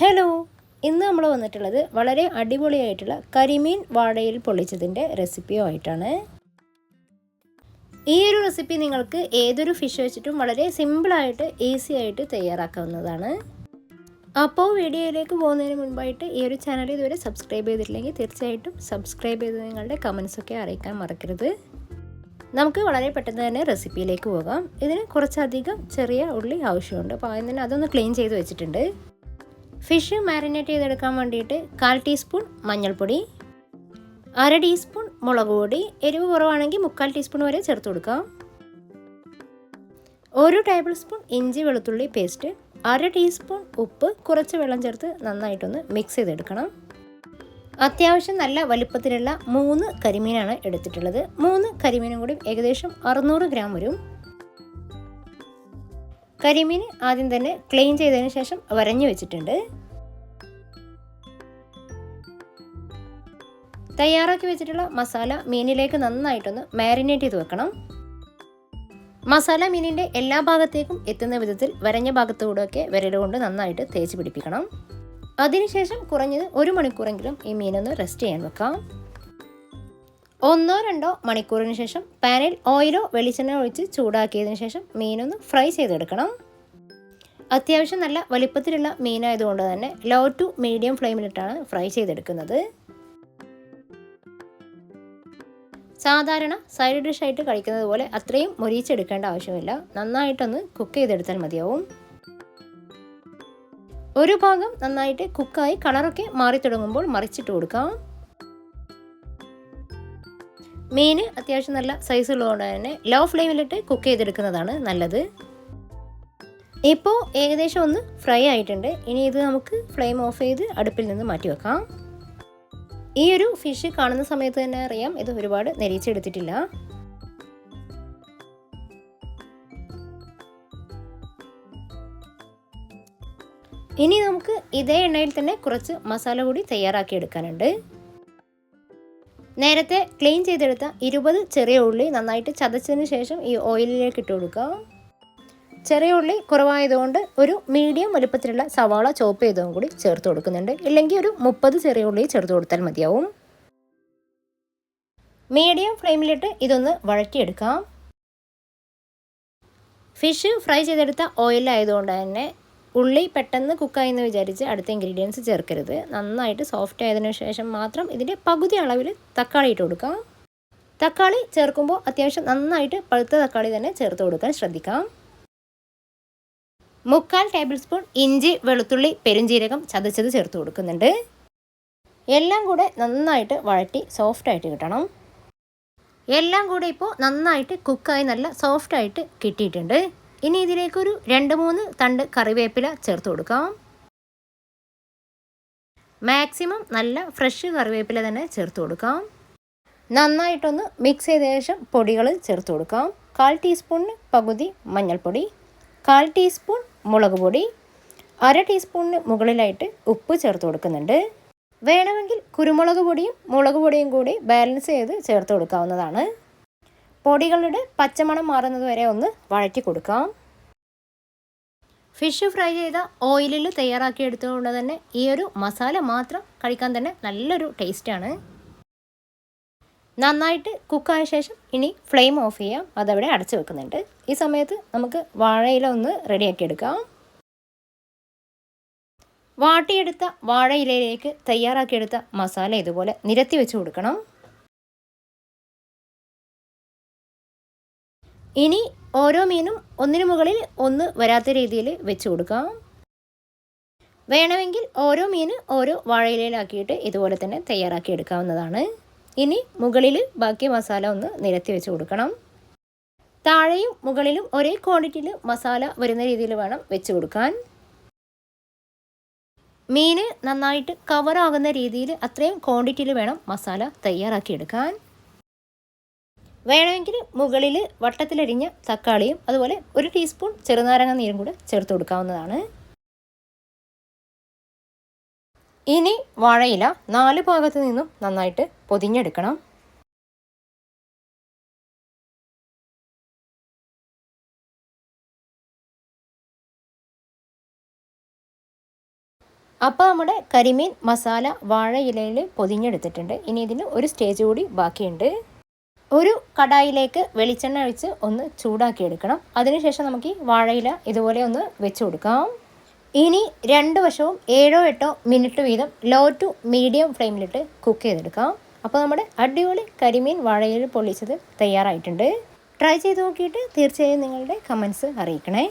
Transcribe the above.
Hello. ഇന്ന് നമ്മൾ വന്നിട്ടുള്ളത് വളരെ അടിപൊളിയായിട്ടുള്ള കരിമീൻ വാഴയിൽ പൊള്ളിച്ചതിന്റെ റെസിപ്പിയുമായിട്ടാണ് ഈ ഒരു റെസിപ്പി നിങ്ങൾക്ക് ഏതൊരു ഫിഷ് വെച്ചിട്ടും വളരെ സിമ്പിളായിട്ട് ഈസി ആയിട്ട് തയ്യാറാക്കാവുന്നതാണ്. അപ്പോൾ വീഡിയോയിലേക്ക് പോകുന്നതിന് മുൻപായിട്ട് ഈ ഒരു ചാനൽ ഇതുവരെ സബ്സ്ക്രൈബ് ചെയ്തിട്ടില്ലെങ്കിൽ തീർച്ചയായിട്ടും സബ്സ്ക്രൈബ് ചെയ്ത് നിങ്ങളുടെ കമൻസൊക്കെ അറിയിക്കാൻ മറക്കരുത്. നമുക്ക് വളരെ പെട്ടെന്ന് തന്നെ റെസിപ്പിയിലേക്ക് പോകാം. ഇതിന് കുറച്ചധികം ചെറിയ ഉള്ളി ആവശ്യമുണ്ട്. അപ്പോൾ ആദ്യം തന്നെ അതൊന്ന് ക്ലീൻ ചെയ്ത് വെച്ചിട്ടുണ്ട്. ഫിഷ് മാരിനേറ്റ് ചെയ്തെടുക്കാൻ വേണ്ടിയിട്ട് കാൽ ടീസ്പൂൺ മഞ്ഞൾപ്പൊടി അര ടീസ്പൂൺ മുളക് പൊടി എരിവ് കുറവാണെങ്കിൽ മുക്കാൽ ടീസ്പൂൺ വരെ ചേർത്ത് കൊടുക്കാം. ഒരു ടേബിൾ സ്പൂൺ ഇഞ്ചി വെളുത്തുള്ളി പേസ്റ്റ് അര ടീസ്പൂൺ ഉപ്പ് കുറച്ച് വെള്ളം ചേർത്ത് നന്നായിട്ടൊന്ന് മിക്സ് ചെയ്തെടുക്കണം. അത്യാവശ്യം നല്ല വലിപ്പത്തിലുള്ള മൂന്ന് കരിമീനാണ് എടുത്തിട്ടുള്ളത്. മൂന്ന് കരിമീനും കൂടി ഏകദേശം അറുന്നൂറ് ഗ്രാം വരും. കരിമീൻ ആദ്യം തന്നെ ക്ലീൻ ചെയ്തതിന് ശേഷം വരഞ്ഞു വെച്ചിട്ടുണ്ട്. തയ്യാറാക്കി വെച്ചിട്ടുള്ള മസാല മീനിലേക്ക് നന്നായിട്ടൊന്ന് മാരിനേറ്റ് ചെയ്ത് വെക്കണം. മസാല മീനിന്റെ എല്ലാ ഭാഗത്തേക്കും എത്തുന്ന വിധത്തിൽ വരഞ്ഞ ഭാഗത്തുകൂടെയൊക്കെ വിരലുകൊണ്ട് നന്നായിട്ട് തേച്ച് പിടിപ്പിക്കണം. അതിനുശേഷം കുറഞ്ഞത് ഒരു മണിക്കൂറെങ്കിലും ഈ മീനൊന്ന് റെസ്റ്റ് ചെയ്യാൻ വെക്കാം. ഒന്നോ രണ്ടോ മണിക്കൂറിന് ശേഷം പാനിൽ ഓയിലോ വെളിച്ചെണ്ണ ഒഴിച്ച് ചൂടാക്കിയതിന് ശേഷം മീനൊന്ന് ഫ്രൈ ചെയ്തെടുക്കണം. അത്യാവശ്യം നല്ല വലിപ്പത്തിലുള്ള മീനായതുകൊണ്ട് തന്നെ ലോ ടു മീഡിയം ഫ്ലെയിമിലിട്ടാണ് ഫ്രൈ ചെയ്തെടുക്കുന്നത്. സാധാരണ സൈഡ് ഡിഷായിട്ട് കഴിക്കുന്നത് പോലെ അത്രയും മൊരിച്ചെടുക്കേണ്ട ആവശ്യമില്ല. നന്നായിട്ടൊന്ന് കുക്ക് ചെയ്തെടുത്താൽ മതിയാവും. ഒരു ഭാഗം നന്നായിട്ട് കുക്കായി കളറൊക്കെ മാറി തുടങ്ങുമ്പോൾ മറിച്ചിട്ട് കൊടുക്കാം. മീൻ അത്യാവശ്യം നല്ല സൈസ് ഉള്ളതുകൊണ്ട് തന്നെ ലോ ഫ്ലെയിമിലിട്ട് കുക്ക് ചെയ്തെടുക്കുന്നതാണ് നല്ലത്. ഇപ്പോൾ ഏകദേശം ഒന്ന് ഫ്രൈ ആയിട്ടുണ്ട്. ഇനി ഇത് നമുക്ക് ഫ്ലെയിം ഓഫ് ചെയ്ത് അടുപ്പിൽ നിന്ന് മാറ്റി വെക്കാം. ഈ ഒരു ഫിഷ് കാണുന്ന സമയത്ത് തന്നെ അറിയാം ഇത് ഒരുപാട് നെരിച്ചെടുത്തിട്ടില്ല. ഇനി നമുക്ക് ഇതേ എണ്ണയിൽ തന്നെ കുറച്ച് മസാല കൂടി തയ്യാറാക്കി എടുക്കാനുണ്ട്. നേരത്തെ ക്ലീൻ ചെയ്തെടുത്ത ഇരുപത് ചെറിയ ഉള്ളി നന്നായിട്ട് ചതച്ചതിന് ശേഷം ഈ ഓയിലിലേക്ക് ഇട്ട് കൊടുക്കുക. ചെറിയ ഉള്ളി കുറവായതുകൊണ്ട് ഒരു മീഡിയം വലുപ്പത്തിലുള്ള സവാള ചോപ്പ് ചെയ്തതും കൂടി ചേർത്ത് കൊടുക്കുന്നുണ്ട്. ഇല്ലെങ്കിൽ ഒരു മുപ്പത് ചെറിയ ഉള്ളി ചേർത്ത് കൊടുത്താൽ മതിയാവും. മീഡിയം ഫ്ലെയിമിലിട്ട് ഇതൊന്ന് വഴറ്റിയെടുക്കാം. ഫിഷ് ഫ്രൈ ചെയ്തെടുത്ത ഓയിലായതുകൊണ്ട് തന്നെ ഉള്ളി പെട്ടെന്ന് കുക്കായെന്ന് വിചാരിച്ച് അടുത്ത ഇൻഗ്രീഡിയൻസ് ചേർക്കരുത്. നന്നായിട്ട് സോഫ്റ്റ് ആയതിനു ശേഷം മാത്രം ഇതിന്റെ പകുതി അളവിൽ തക്കാളി ഇട്ട് കൊടുക്കാം. തക്കാളി ചേർക്കുമ്പോൾ അത്യാവശ്യം നന്നായിട്ട് പഴുത്ത തക്കാളി തന്നെ ചേർത്ത് കൊടുക്കാൻ ശ്രദ്ധിക്കാം. മുക്കാൽ ടേബിൾ സ്പൂൺ ഇഞ്ചി വെളുത്തുള്ളി പെരുംജീരകം ചതച്ചത് ചേർത്ത് കൊടുക്കുന്നുണ്ട്. എല്ലാം കൂടെ നന്നായിട്ട് വഴറ്റി സോഫ്റ്റായിട്ട് കിട്ടണം. എല്ലാം കൂടെ ഇപ്പോൾ നന്നായിട്ട് കുക്കായി നല്ല സോഫ്റ്റായിട്ട് കിട്ടിയിട്ടുണ്ട്. ഇനി ഇതിലേക്കൊരു രണ്ട് മൂന്ന് തണ്ട് കറിവേപ്പില ചേർത്ത് കൊടുക്കാം. മാക്സിമം നല്ല ഫ്രഷ് കറിവേപ്പില തന്നെ ചേർത്ത് കൊടുക്കാം. നന്നായിട്ടൊന്ന് മിക്സ് ചെയ്ത ശേഷം പൊടികൾ ചേർത്ത് കൊടുക്കാം. കാൽ ടീസ്പൂണിന് പകുതി മഞ്ഞൾപ്പൊടി കാൽ ടീസ്പൂൺ മുളക് പൊടി അര ടീസ്പൂണിന് മുകളിലായിട്ട് ഉപ്പ് ചേർത്ത് കൊടുക്കുന്നുണ്ട്. വേണമെങ്കിൽ കുരുമുളക് പൊടിയും മുളക് പൊടിയും കൂടി ബാലൻസ് ചെയ്ത് ചേർത്ത് കൊടുക്കാവുന്നതാണ്. പൊടികളുടെ പച്ചമണം മാറുന്നത് വരെ ഒന്ന് വഴറ്റി കൊടുക്കാം. ഫിഷ് ഫ്രൈ ചെയ്ത ഓയിലിൽ തയ്യാറാക്കി എടുത്തുകൊണ്ട് തന്നെ ഈ ഒരു മസാല മാത്രം കഴിക്കാൻ തന്നെ നല്ലൊരു ടേസ്റ്റാണ് നന്നായിട്ട് കുക്കായ ശേഷം ഇനി ഫ്ലെയിം ഓഫ് ചെയ്യാം. അതവിടെ അടച്ചു വെക്കുന്നുണ്ട്. ഈ സമയത്ത് നമുക്ക് വാഴയില ഒന്ന് റെഡിയാക്കി എടുക്കാം. വാട്ടിയെടുത്ത വാഴയിലയിലേക്ക് തയ്യാറാക്കിയെടുത്ത മസാല ഇതുപോലെ നിരത്തി വെച്ച് കൊടുക്കണം. ഇനി ഓരോ മീനും ഒന്നിനു മുകളിൽ ഒന്ന് വരാത്ത രീതിയിൽ വെച്ച് കൊടുക്കാം. വേണമെങ്കിൽ ഓരോ മീൻ ഓരോ വാഴയിലയിലാക്കിയിട്ട് ഇതുപോലെ തന്നെ തയ്യാറാക്കി എടുക്കാവുന്നതാണ്. ഇനി മുകളിൽ ബാക്കി മസാല ഒന്ന് നിരത്തി വെച്ച് കൊടുക്കണം. താഴെയും മുകളിലും ഒരേ ക്വാണ്ടിറ്റിയിൽ മസാല വരുന്ന രീതിയിൽ വേണം വെച്ച് കൊടുക്കാൻ. മീൻ നന്നായിട്ട് കവറാകുന്ന രീതിയിൽ അത്രയും ക്വാണ്ടിറ്റിയിൽ വേണം മസാല തയ്യാറാക്കിയെടുക്കാൻ വേണമെങ്കിൽ മുകളിൽ വട്ടത്തിലരിഞ്ഞ തക്കാളിയും അതുപോലെ ഒരു ടീസ്പൂൺ ചെറുനാരങ്ങ നീരും കൂടെ ചേർത്ത് കൊടുക്കാവുന്നതാണ്. ഇനി വാഴയില നാല് ഭാഗത്തു നിന്നും നന്നായിട്ട് പൊതിഞ്ഞെടുക്കണം. അപ്പോൾ നമ്മുടെ കരിമീൻ മസാല വാഴയിലയിൽ പൊതിഞ്ഞെടുത്തിട്ടുണ്ട്. ഇനി ഇതിന് ഒരു സ്റ്റേജ് കൂടി ബാക്കിയുണ്ട്. ഒരു കടായിലേക്ക് വെളിച്ചെണ്ണ ഒഴിച്ച് ഒന്ന് ചൂടാക്കി എടുക്കണം അതിനുശേഷം നമുക്ക് ഈ വാഴയില ഇതുപോലെ ഒന്ന് വെച്ച് കൊടുക്കാം. ഇനി രണ്ട് വശവും ഏഴോ എട്ടോ മിനിറ്റ് വീതം ലോ ടു മീഡിയം ഫ്ലെയിമിലിട്ട് കുക്ക് ചെയ്തെടുക്കാം. അപ്പോൾ നമ്മുടെ അടിപൊളി കരിമീൻ വാഴയില പൊള്ളിച്ചത് തയ്യാറായിട്ടുണ്ട്. ട്രൈ ചെയ്ത് നോക്കിയിട്ട് തീർച്ചയായും നിങ്ങളുടെ കമൻസ് അറിയിക്കണേ.